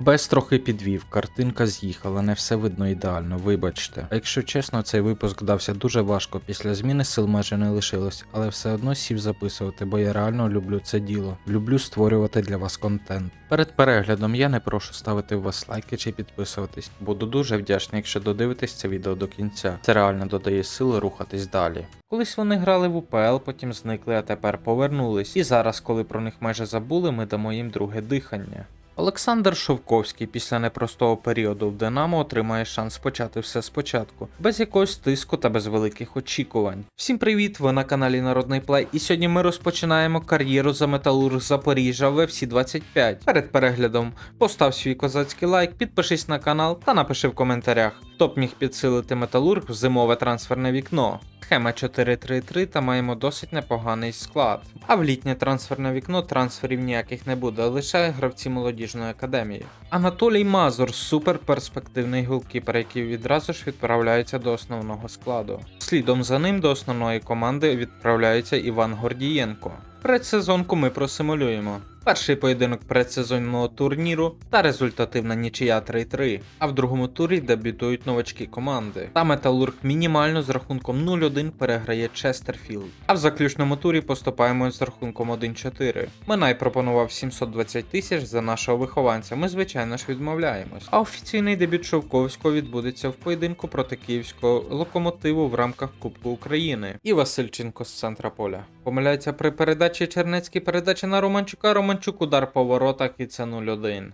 Без трохи підвів, картинка з'їхала, не все видно ідеально, вибачте. А якщо чесно, цей випуск дався дуже важко, після зміни сил майже не лишилось, але все одно сів записувати, бо я реально люблю це діло. Люблю створювати для вас контент. Перед переглядом я не прошу ставити у вас лайки чи підписуватись. Буду дуже вдячний, якщо додивитесь це відео до кінця. Це реально додає сили рухатись далі. Колись вони грали в УПЛ, потім зникли, а тепер повернулись. І зараз, коли про них майже забули, ми дамо їм друге дихання. Олександр Шовковський після непростого періоду в Динамо отримає шанс почати все спочатку, без якогось тиску та без великих очікувань. Всім привіт! Ви на каналі Народний Плей, і сьогодні ми розпочинаємо кар'єру за Металург Запоріжжя в FC 25. Перед переглядом постав свій козацький лайк, підпишись на канал та напиши в коментарях, хто б міг підсилити Металург в зимове трансферне вікно. Схема 4-3-3 та маємо досить непоганий склад. А в літнє трансферне вікно трансферів ніяких не буде, лише гравці молодіжної академії. Анатолій Мазур суперперспективний голкіпер, який відразу ж відправляється до основного складу. Слідом за ним до основної команди відправляється Іван Гордієнко. Предсезонку ми просимулюємо. Перший поєдинок предсезонного турніру та результативна нічия 3-3. А в другому турі дебютують новачки команди. Та Металург мінімально з рахунком 0-1 переграє Честерфілд. А в заключному турі поступаємо з рахунком 1-4. Минай пропонував 720 тисяч за нашого вихованця. Ми, звичайно ж, відмовляємось. А офіційний дебют Шовковського відбудеться в поєдинку проти київського локомотиву в рамках Кубку України. І Васильченко з центра поля. Помиляється при передачі Чернецький передача на Романчука. Романчук удар по воротах і це 0-1.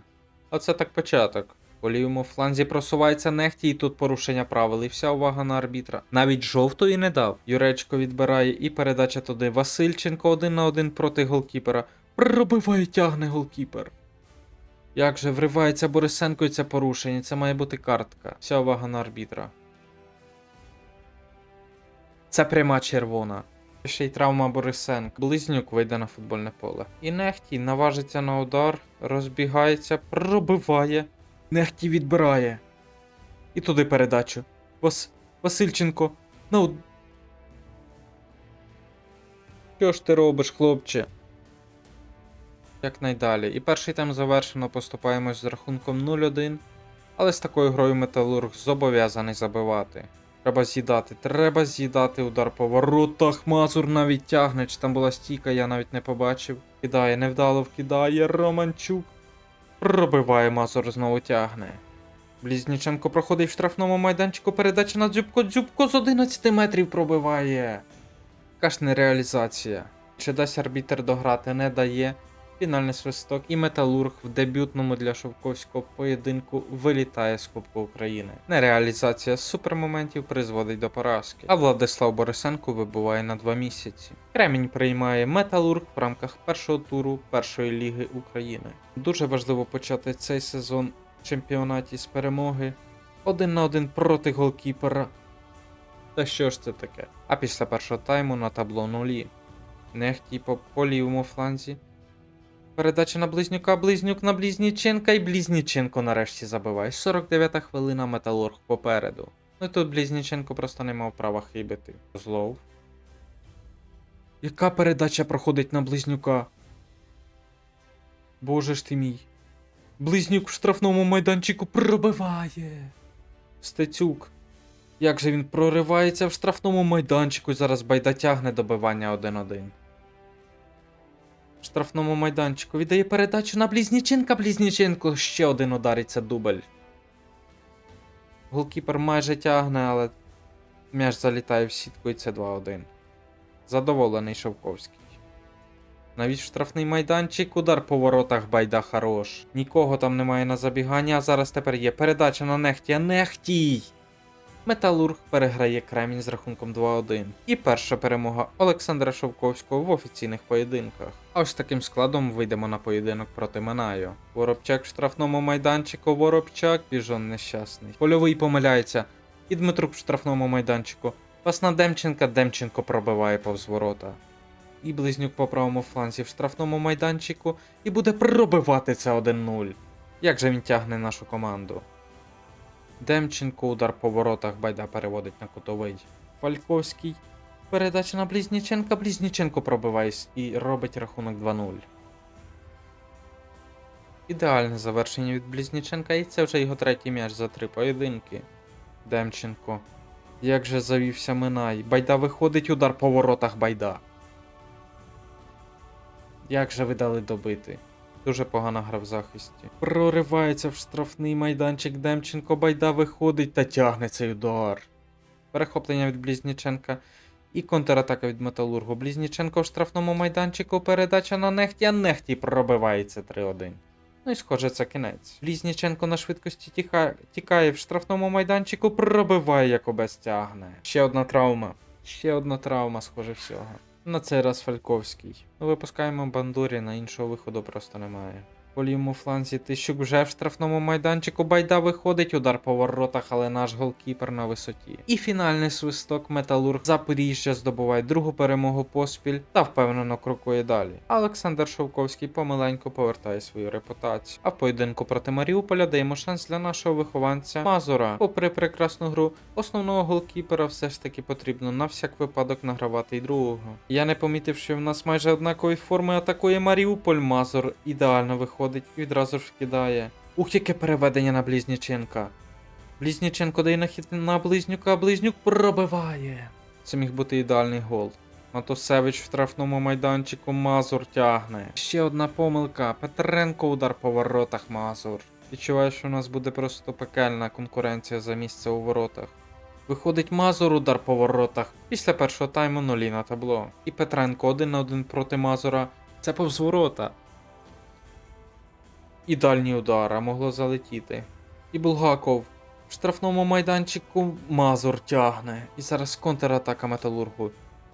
Оце так початок. По лівому фланзі просувається нехті, і тут порушення правил, і вся увага на арбітра. Навіть жовтої не дав. Юречко відбирає і передача туди. Васильченко один на один проти голкіпера. Пробиває, тягне голкіпер. Як же вривається Борисенко і це порушення, це має бути картка. Вся увага на арбітра. Це пряма червона. Ще й травма Борисенка. Близнюк вийде на футбольне поле. І Нехтій наважиться на удар, розбігається, пробиває. Нехтій відбирає. І туди передачу. Вас... Васильченко. Ну. Що ж ти робиш, хлопче? Як найдалі. І перший тайм завершено, поступаємось з рахунком 0-1. Але з такою грою Металург зобов'язаний забивати. Треба з'їдати, треба з'їдати удар по воротах. Мазур навіть тягне. Чи там була стійка, я навіть не побачив. Кидає, невдало вкидає. Романчук. Пробиває Мазур, знову тягне. Близніченко проходить в штрафному майданчику. Передача на дзюбко. Дзюбко з 11 метрів пробиває. Яка ж нереалізація. Чи дасть арбітер дограти? Не дає. Фінальний свисток і Металург в дебютному для Шовковського поєдинку вилітає з Кубку України. Нереалізація супермоментів призводить до поразки, а Владислав Борисенко вибуває на два місяці. Кремінь приймає Металург в рамках першого туру першої ліги України. Дуже важливо почати цей сезон в чемпіонаті з перемоги один на один проти голкіпера. Та що ж це таке? А після першого тайму на табло нулі. Нехтій по, по лівому фланзі. Передача на близнюка, близнюк на Близніченка і Близніченко нарешті забиває. 49-та хвилина Металург попереду. Ну тут Близніченко просто не мав права хибити. Злов. Яка передача проходить на близнюка? Боже ж ти мій. Близнюк в штрафному майданчику пробиває. Стецюк. Як же він проривається в штрафному майданчику і зараз байда тягне добивання 1-1 в штрафному майданчику. Віддає передачу на Близніченка. Близніченко ще один удариться дубль. Голкіпер майже тягне, але м'яч залітає в сітку і це 2-1. Задоволений Шовковський. Навіть штрафний майданчик удар по воротах байда хорош. Нікого там немає на забігання, а зараз тепер є передача на Нехтія. Нехтій! Металург переграє Кремінь з рахунком 2-1. І перша перемога Олександра Шовковського в офіційних поєдинках. А ось таким складом вийдемо на поєдинок проти Минаю. Воробчак в штрафному майданчику, Воробчак, біжон нещасний. Польовий помиляється. І Дмитрук в штрафному майданчику. Пас на Демченка, Демченко пробиває повз ворота. І близнюк по правому фланзі в штрафному майданчику і буде пробивати це 1-0. Як же він тягне нашу команду? Демченко удар по воротах байда переводить на кутовий. Фальковський. Передача на Близніченка. Близніченко пробиває і робить рахунок 2-0. Ідеальне завершення від Близніченка, і це вже його третій м'яч за три поєдинки. Демченко. Як же завівся Минай. Байда виходить удар по воротах Байда. Як же ви дали добити? Дуже погана гра в захисті. Проривається в штрафний майданчик Демченко. Байда виходить та тягне цей удар. Перехоплення від Близніченка. І контратака від Металургу. Близніченко в штрафному майданчику. Передача на нехті, а нехті пробивається 3-1. Ну і схоже, це кінець. Близніченко на швидкості тікає, тікає в штрафному майданчику, пробиває, як обезтягне. Ще одна травма. Ще одна травма, схоже всього. На цей раз Фальковський. Ну, випускаємо Бандуріна, іншого виходу просто немає. По лівому фланзі Тищук вже в штрафному майданчику. Байда виходить, удар по воротах, але наш голкіпер на висоті. І фінальний свисток Металург Запоріжжя здобуває другу перемогу поспіль та впевнено крокує далі. Олександр Шовковський помаленьку повертає свою репутацію. А в поєдинку проти Маріуполя даємо шанс для нашого вихованця Мазура. Попри прекрасну гру, основного голкіпера все ж таки потрібно на всяк випадок награвати й другого. Я не помітив, що в нас майже однакові форми атакує Маріуполь. Мазур ідеально виходить і відразу ж вкидає. Ух, яке переведення на Близніченка. Близніченко дає нахід на близнюка, а близнюк пробиває. Це міг бути ідеальний гол. Матусевич в штрафному майданчику Мазур тягне. Ще одна помилка. Петренко удар по воротах Мазур. Відчуваю, що у нас буде просто пекельна конкуренція за місце у воротах. Виходить Мазур удар по воротах. Після першого тайму нулі на табло. І Петренко один на один проти Мазура. Це повз ворота. І дальній удар, а могло залетіти. І Булгаков в штрафному майданчику Мазур тягне. І зараз контратака металургу.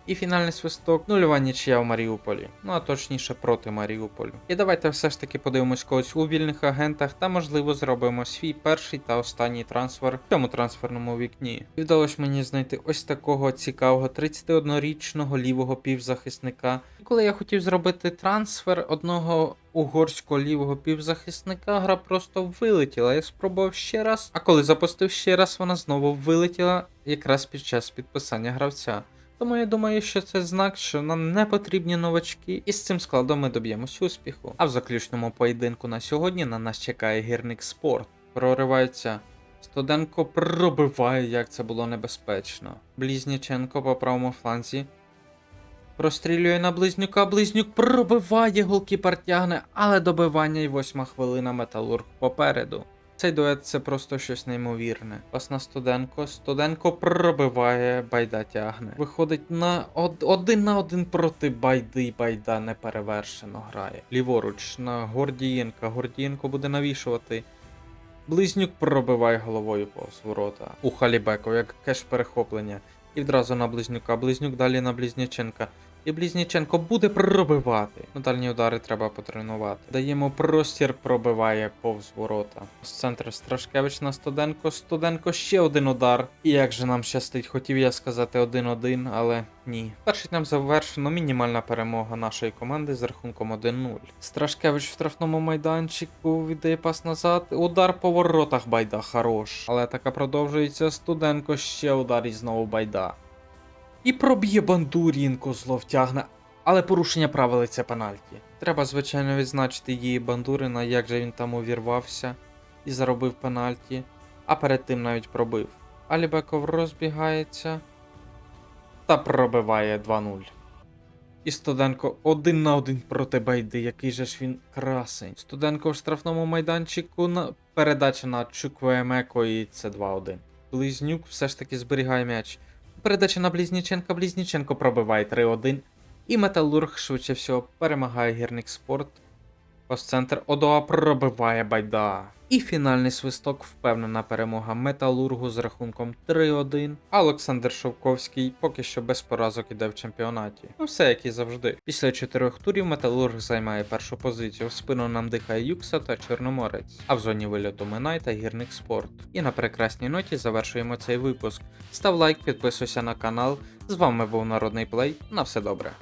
І фінальний свисток нульова нічия в Маріуполі. Ну а точніше проти Маріуполю. І давайте все ж таки подивимось когось у вільних агентах та можливо зробимо свій перший та останній трансфер в цьому трансферному вікні. І вдалося мені знайти ось такого цікавого 31-річного лівого півзахисника. І коли я хотів зробити трансфер одного угорського лівого півзахисника, гра просто вилетіла. Я спробував ще раз. А коли запустив ще раз, вона знову вилетіла якраз під час підписання гравця. Тому я думаю, що це знак, що нам не потрібні новачки, і з цим складом ми доб'ємось успіху. А в заключному поєдинку на сьогодні на нас чекає гірник спорт. Проривається. Студенко пробиває, як це було небезпечно. Близніченко по правому фланзі. Прострілює на близнюка, близнюк пробиває, голкіпер тягне, але добивання і восьма хвилина металург попереду. Цей дует це просто щось неймовірне. Пас Студенко. Студенко пробиває, байда тягне. Виходить на од... один на один проти байди, байда неперевершено грає. Ліворуч на Гордієнка. Гордієнко буде навішувати. Близнюк пробиває головою повз ворота. У Халібеко, як кеш перехоплення. І відразу на близнюка. Близнюк далі на Близніченка. І Близніченко буде пробивати. Ну, дальні удари треба потренувати. Даємо простір, пробиває повз ворота. З центру Страшкевич на Студенко. Студенко ще один удар. І як же нам щастить, хотів я сказати 1-1, але ні. Перший там завершено мінімальна перемога нашої команди з рахунком 1-0. Страшкевич в штрафному майданчику віддає пас назад. Удар по воротах байда хорош. Але така продовжується. Студенко ще удар і знову байда. І проб'є Бандурінко зло втягне. Але порушення правил це пенальті. Треба, звичайно, відзначити її Бандурина, як же він там увірвався і заробив пенальті, а перед тим навіть пробив. Алібеков розбігається та пробиває 2-0. І Студенко один на один проти Байди, який же ж він красень. Студенко в штрафному майданчику на передача на Чуквемеко і це 2-1. Близнюк все ж таки зберігає м'яч. Передача на Близніченка, Близніченко пробиває 3-1. І Металург швидше всього перемагає гірник спорт. Постцентр Одоа пробиває байда. І фінальний свисток впевнена перемога Металургу з рахунком 3-1. Олександр Шовковський поки що без поразок іде в чемпіонаті. Ну все як і завжди. Після чотирьох турів Металург займає першу позицію. В спину нам дихає Юкса та Чорноморець. А в зоні вильоту Минай та гірник спорт. І на прекрасній ноті завершуємо цей випуск. Став лайк, підписуйся на канал. З вами був Народний Плей. На все добре.